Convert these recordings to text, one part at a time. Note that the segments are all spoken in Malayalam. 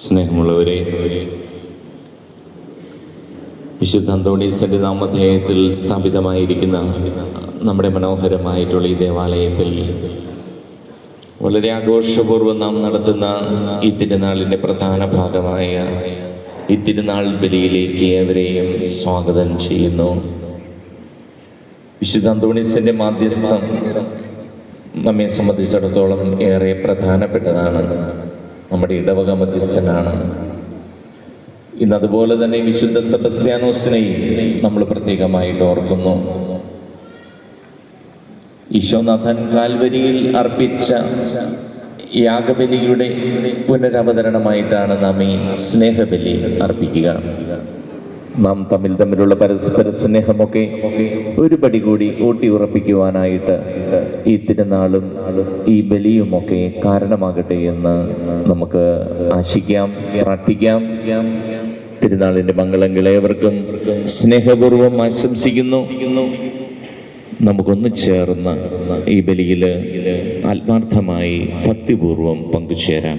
സ്നേഹമുള്ളവരെ വിശുദ്ധ അന്തോണീസിന്റെ നാമധേയത്തിൽ സ്ഥാപിതമായിരിക്കുന്ന നമ്മുടെ മനോഹരമായിട്ടുള്ള ഈ ദേവാലയത്തിൽ വളരെ ആഘോഷപൂർവം നാം നടത്തുന്ന ഈ തിരുനാളിന്റെ പ്രധാന ഭാഗമായ ഈ തിരുനാൾ ബലിയിലേക്ക് ഏവരെയും സ്വാഗതം ചെയ്യുന്നു. വിശുദ്ധ അന്തോണീസിന്റെ മാധ്യസ്ഥം നമ്മെ സംബന്ധിച്ചിടത്തോളം ഏറെ പ്രധാനപ്പെട്ടതാണ്. നമ്മുടെ ഇടവക മധ്യസ്ഥനാണ്. ഇന്ന് അതുപോലെ തന്നെ വിശുദ്ധ സെബസ്ത്യാനോസിനെയും നമ്മൾ പ്രത്യേകമായിട്ട് ഓർക്കുന്നു. ഈശോനാഥൻ കാൽവരിയിൽ അർപ്പിച്ച യാഗബലിയുടെ പുനരവതരണമായിട്ടാണ് നാം ഈ സ്നേഹബലി അർപ്പിക്കുക. നാം തമ്മിൽ തമ്മിലുള്ള പരസ്പര സ്നേഹമൊക്കെ ഒരുപടി കൂടി ഊട്ടി ഉറപ്പിക്കുവാനായിട്ട് ഈ തിരുനാളും ഈ ബലിയുമൊക്കെ കാരണമാകട്ടെ എന്ന് നമുക്ക് ആശിക്കാം പ്രാർത്ഥിക്കാം. തിരുനാളിന്റെ മംഗളങ്ങൾ ഏവർക്കും സ്നേഹപൂർവം ആശംസിക്കുന്നു. നമുക്കൊന്ന് ചേർന്ന് ഈ ബലിയിൽ ആത്മാർത്ഥമായി ഭക്തിപൂർവം പങ്കുചേരാം.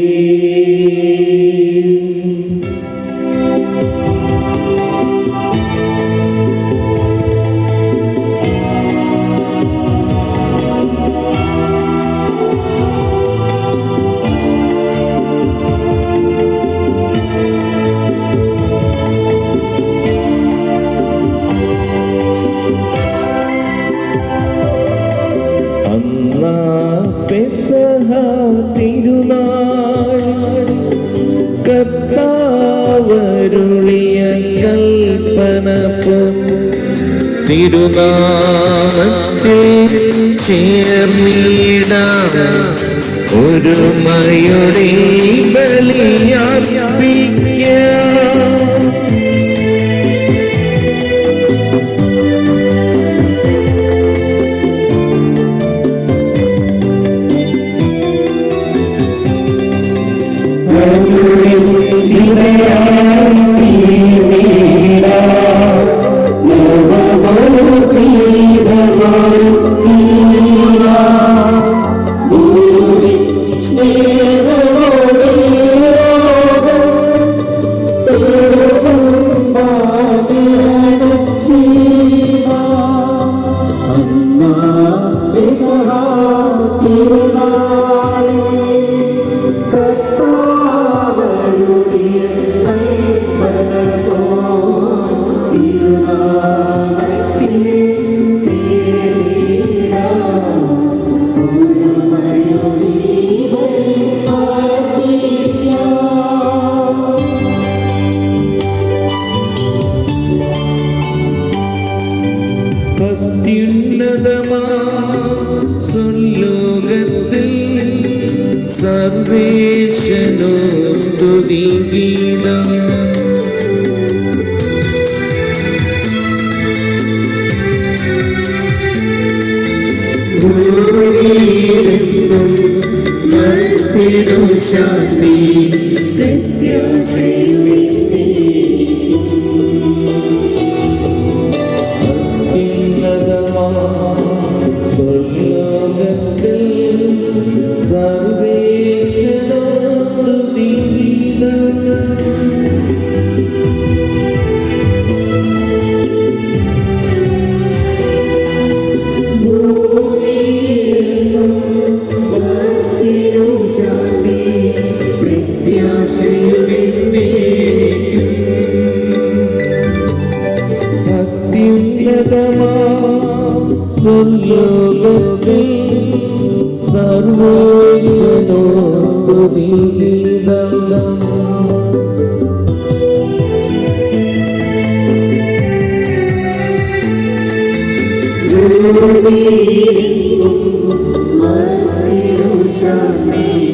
പെസഹ തിരുനാൾ കത്താവരുളിയ കൽപ്പന തിരുനാമത്തിൽ ചേർന്നിട ഒരുമയുടെ ബലിയർപ്പിക്കാം. സർവേശനോ സ്തുതി ഗീതം. അത്യുന്നതമാ സർവേശനോ സ്തുതി ഗീതം ശാന്തി